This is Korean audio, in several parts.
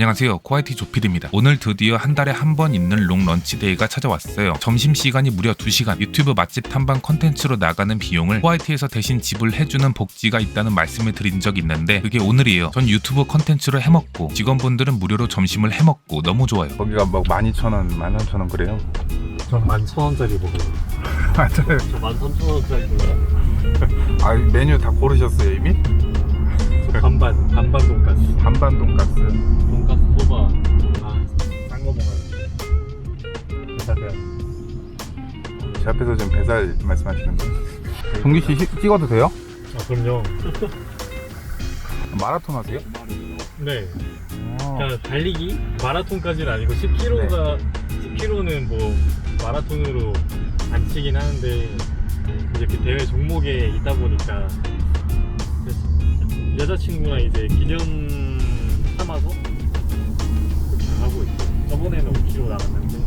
안녕하세요. 코아이티 조필입니다. 오늘 드디어 한 달에 한 번 있는 롱 런치데이가 찾아왔어요. 점심시간이 무려 2시간 유튜브 맛집 탐방 컨텐츠로 나가는 비용을 코아이티에서 대신 지불해주는 복지가 있다는 말씀을 드린 적이 있는데 그게 오늘이에요. 전 유튜브 컨텐츠로 해먹고 직원분들은 무료로 점심을 해먹고 너무 좋아요. 거기가 뭐 12,000원, 13,000원 그래요? 전 11,000원짜리 먹어요. 맞아요. 저 13,000원짜리 먹어요. 아 메뉴 다 고르셨어요 이미? 저 반반, 반반 돈가스. 반반 돈가스. 돈가스 소바. 아, 딴거 먹어요. 배달해요. 제 앞에서 지금 배달 말씀하시는 거예요? 동기 씨 시- 찍어도 돼요? 아, 그럼요. 마라톤 하세요? 네. 어. 그냥 달리기? 마라톤까지는 아니고 10km가, 10km는 뭐 마라톤으로 안 치긴 하는데 이제 그 대회 종목에 있다 보니까 여자친구랑 이제 기념 삼아서. 저번에는 5km 나갔는데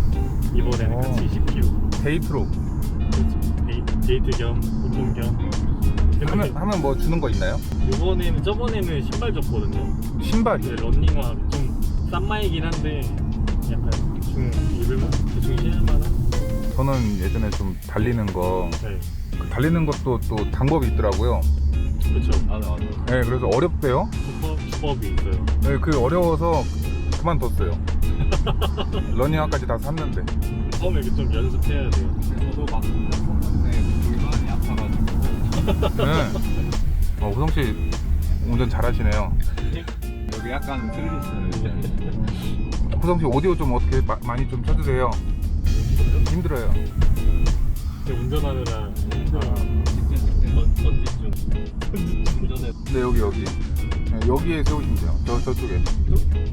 이번에는 어. 같이 10km. 데이트로 데이트, 데이트 겸 운동 겸. 하면, 하면 뭐 주는 거 있나요? 이번에는 저번에는 신발 줬거든요. 신발이 이제 런닝화 좀 싼 마이긴 한데 약간 대충 입을만 대충 신을만한. 저는 예전에 좀 달리는 거 네, 그 달리는 것도 또 방법이 있더라고요 그렇죠. 맞아 맞아. 네 그래서 어렵대요 수법 수법이 있어요. 네, 그 어려워서 그만뒀어요 러닝화까지 다 샀는데 처음에 이렇게 좀 연습해야 돼요. 저도 막 아파가지고. 네. 어, 호성 씨 운전 잘하시네요 여기 약간 틀리시네요. 호성 씨 오디오 좀 어떻게 마- 많이 좀 쳐주세요 힘들어요 근데 운전하느라 전 전집 중. 운전해. 네 여기 여기 네, 여기에 세우시면 돼요 저, 저쪽에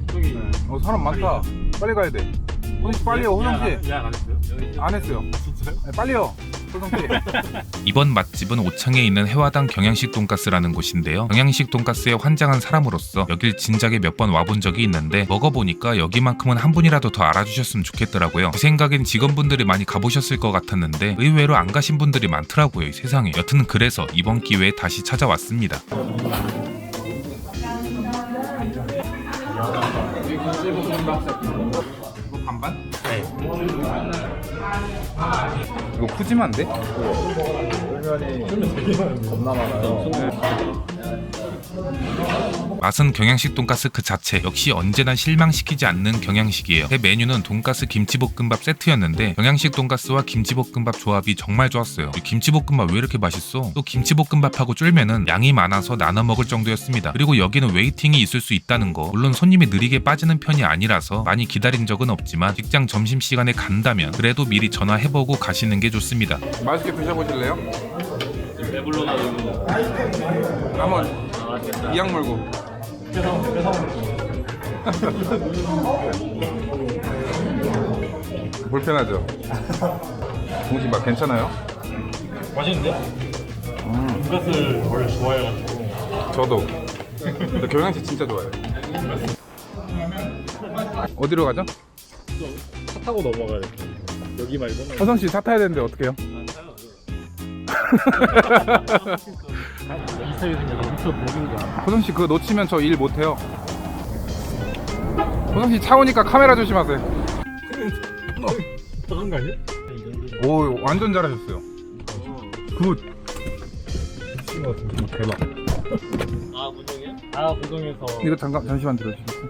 저기. 어 사람 많다 빨리 가야 돼 호성씨 빨리요 호성씨 야안 했어요? 안 했어요 진짜요? 네, 빨리요 호성씨 이번 맛집은 오창에 있는 해화당 경양식 돈가스라는 곳인데요. 경양식 돈가스에 환장한 사람으로서 여길 진작에 몇 번 와본 적이 있는데 먹어보니까 여기만큼은 한 분이라도 더 알아주셨으면 좋겠더라고요. 제 생각엔 직원분들이 많이 가보셨을 것 같았는데 의외로 안 가신 분들이 많더라고요. 이 세상에. 여튼 그래서 이번 기회에 다시 찾아왔습니다. 이거 반반? 네. 이거 푸짐한데? 겁나 많아요. 맛은 경양식 돈가스 그 자체 역시 언제나 실망시키지 않는 경양식이에요. 제 메뉴는 돈가스 김치볶음밥 세트였는데 경양식 돈가스와 김치볶음밥 조합이 정말 좋았어요. 이 김치볶음밥 왜 이렇게 맛있어? 또 김치볶음밥하고 쫄면은 양이 많아서 나눠 먹을 정도였습니다. 그리고 여기는 웨이팅이 있을 수 있다는 거. 물론 손님이 느리게 빠지는 편이 아니라서 많이 기다린 적은 없지만 직장 점심시간에 간다면 그래도 미리 전화해보고 가시는 게 좋습니다. 맛있게 드셔보실래요? 배불러가지고. 한번 아. 이악 물고. 불편하죠? 동시 맛 괜찮아요? 맛있는데? 음, 돈가스를 원래 좋아해가지고. 저도 근데 경양식 진짜 좋아요 어디로 가죠? 차 타고 넘어가야 돼. 여기 말고. 허성씨 차 타야 되는데 어떡해요? 미쳐 거야. 호성씨 그거 놓치면 저 일 못해요 호성씨 차 오니까 카메라 조심하세요 그런 거 아니야? 오 완전 잘하셨어요 굿 대박 아 무정이야? 아 무정에서. 이거 잠깐 잠시만 들어주시겠어요?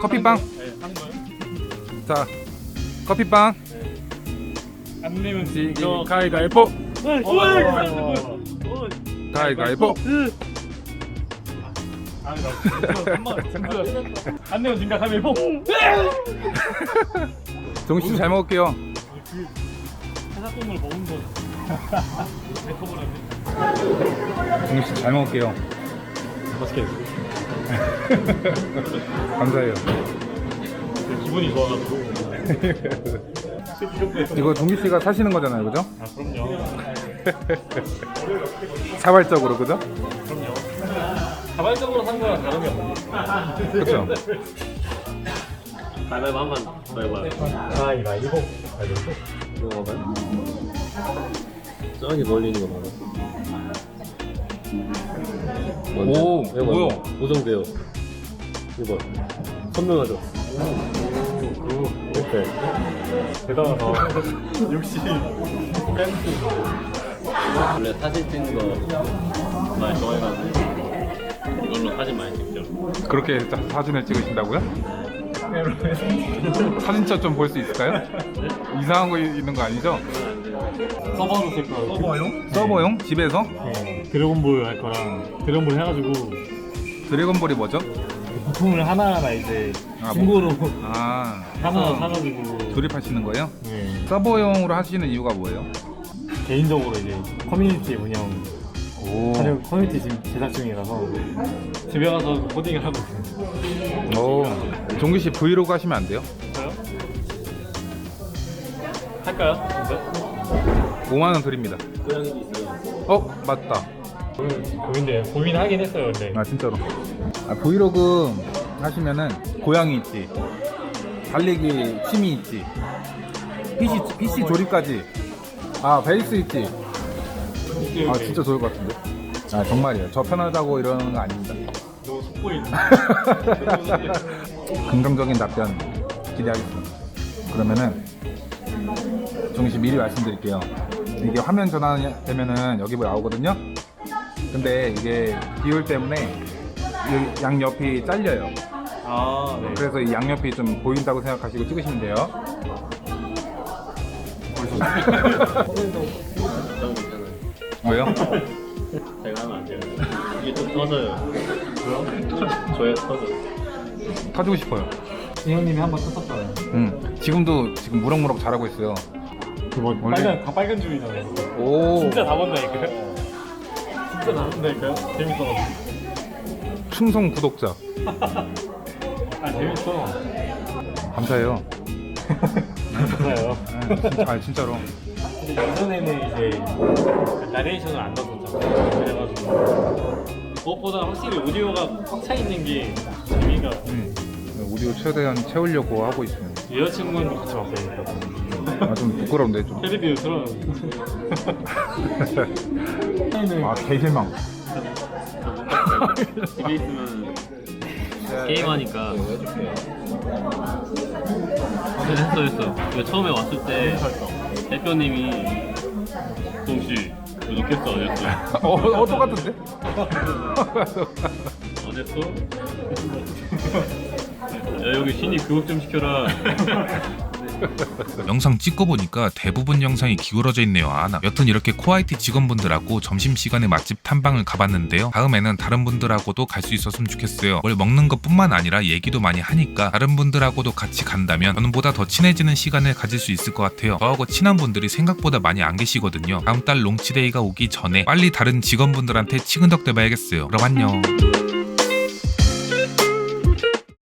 커피빵 네, 한 거요? 자 커피빵 안 내면 지저 가위가위보 어, 가위가위보 아, 안 내면 진가 뽕. 정씨 잘 먹을게요 그 회사 돈을 먹은 거. 정씨 잘 먹을게요 맛있게. 감사해요 기분이 좋아가지고. 이거 동기 씨가 사시는 거잖아요 그죠? 아 그럼요. 자발적으로 그죠? 그럼요. 자발적으로 산 거랑 다름이 없네. 그렇죠 가위바위보 한번 가위바위보. 가위바위보. 이거 봐봐요. 저기 멀리 있는 거 봐봐. 오 뭐야 고정돼요. 이거 선명하죠? 오, 이렇게 대단하다. 역시 팬츠. 원래 사진 찍는 거 많이 좋아해가지고 이걸로 사진 많이 찍죠. 그렇게 자- 사진을 찍으신다고요? 사진첩 좀 볼 수 있을까요? 이상한 거 있는 거 아니죠? 서버로 쓸 거. 서버용? 서버용? 집에서? 네. 드래곤볼 할 거랑 드래곤볼 해가지고 드래곤볼이 뭐죠? 부품을 하나하나 이제 아, 중고로 아 하나 사가지고 조립하시는 거예요? 네. 서버용으로 하시는 이유가 뭐예요? 개인적으로 이제 커뮤니티 운영 오, 하려고 커뮤니티 지금 제작 중이라서 집에 가서 코딩을 하고 있어요. 오. 종규 씨 브이로그 하시면 안 돼요? 할까요? 근데? 5만 원 드립니다. 고양이도 있어요. 어 맞다. 고민돼 고민하긴 했어요 근데 아 진짜로. 아, 브이로그 하시면은 고양이 있지, 달리기 취미 있지, PC PC 조립까지. 아 베이스 있지. 아 진짜 좋을 것 같은데. 아 정말이에요. 저 편하다고 이러는 거 아닙니다. 너무 속보이네 긍정적인 답변 기대하겠습니다. 그러면은 정씨 미리 말씀드릴게요. 이게 화면 전환되면은 여기 뭐 나오거든요. 근데 이게 비율 때문에 이 양옆이 잘려요. 아 네 그래서 이 양옆이 좀 보인다고 생각하시고 찍으시면 돼요. 괜찮아요. 왜요? 제가 하면 안 돼요. 이게 좀 터져요. 조회 터져. 타주고 싶어요. 이 형님이 한번 탔었잖아요 음, 지금도 지금 무럭무럭 잘하고 있어요. 그뭐 원래- 빨간 다 빨간 줄이잖아요 오, 진짜 다 본다니까요 진짜 다 본다니까요 재밌어가지고 충성 구독자. 아 재밌어 감사해요. 맞아요 아, 진짜, 아, 진짜로. 근데 예전에는 이제 그 나레이션을 안 넣었었잖아요 그래가지고 그것보다 확실히 오디오가 꽉 차 있는 게 재미가 음, 오디오 최대한 채우려고 하고 있습니다. 여자친구도 같이 봤어요 아, 좀 부끄러운데 좀. 테레비도 틀어요 아, 개실망. 집에 있으면 게임하니까. 어, 했어 했어. 이거 처음에 왔을 때 대표님이 동씨 이거 넣겠어 안 했어? 어, 어 똑같은데? 안 했어? 야 여기 신입 교육 좀 시켜라. 영상 찍고 보니까 대부분 영상이 기울어져 있네요. 아, 나 여튼 이렇게 코아이티 직원분들하고 점심시간에 맛집 탐방을 가봤는데요. 다음에는 다른 분들하고도 갈 수 있었으면 좋겠어요. 뭘 먹는 것뿐만 아니라 얘기도 많이 하니까 다른 분들하고도 같이 간다면 저는 보다 더 친해지는 시간을 가질 수 있을 것 같아요. 저하고 친한 분들이 생각보다 많이 안 계시거든요. 다음 달 롱치데이가 오기 전에 빨리 다른 직원분들한테 치근덕 대봐야겠어요. 그럼 안녕.